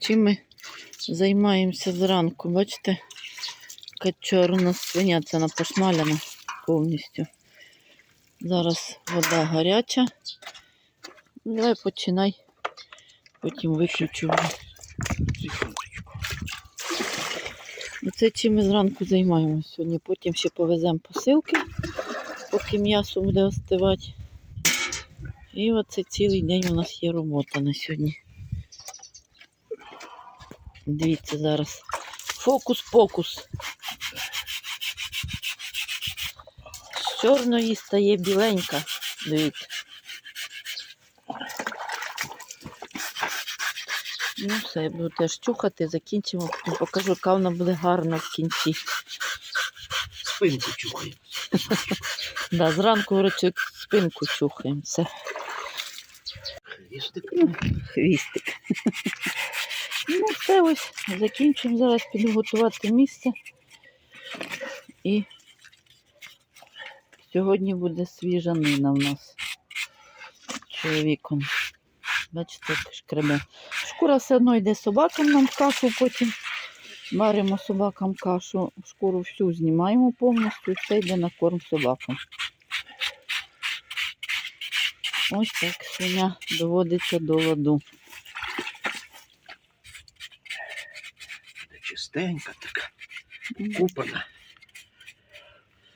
Чим ми займаємося зранку? Бачите, яка чорна свиня, це напошмаляна повністю. Зараз вода гаряча. Давай починай. Потім виключу. Оце чим ми зранку займаємося сьогодні. Потім ще повеземо посилки, поки м'ясо буде остивати. І оце цілий день у нас є робота на сьогодні. Дивіться зараз. Фокус-покус. З чорної стає біленька. Дивіться. Ну все, я буду теж чухати, закінчимо, потім покажу, яка вона буде гарна в кінці. Спинку чухай. Да, зранку врачок спинку чухаємо. Хвістик. хвістик. Все ось. Закінчимо зараз, піду готувати місце. І сьогодні буде свіжа нина в нас. Чоловіком. Бачите, шкребе. Шкура все одно йде собакам нам в кашу потім. Варимо собакам кашу, шкуру всю знімаємо повністю і все йде на корм собакам. Ось так свиня доводиться до ладу. Чистенька така. Купана.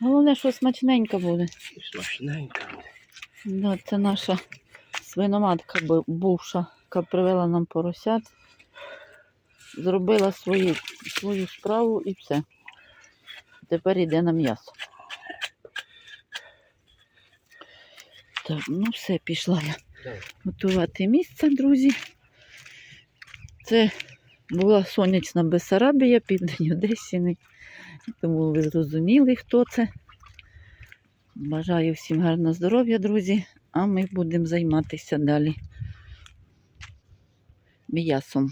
Головне, що смачненька буде. І смачненька. Да, це наша свиноматка бувша, яка привела нам поросят. Зробила свою, свою справу і все. Тепер йде на м'ясо. Так, ну все, пішла я готувати місце, друзі. Це була сонячна Бесарабія, південь Одесіни. Тому ви зрозуміли, хто це. Бажаю всім гарного здоров'я, друзі, а ми будемо займатися далі м'ясом.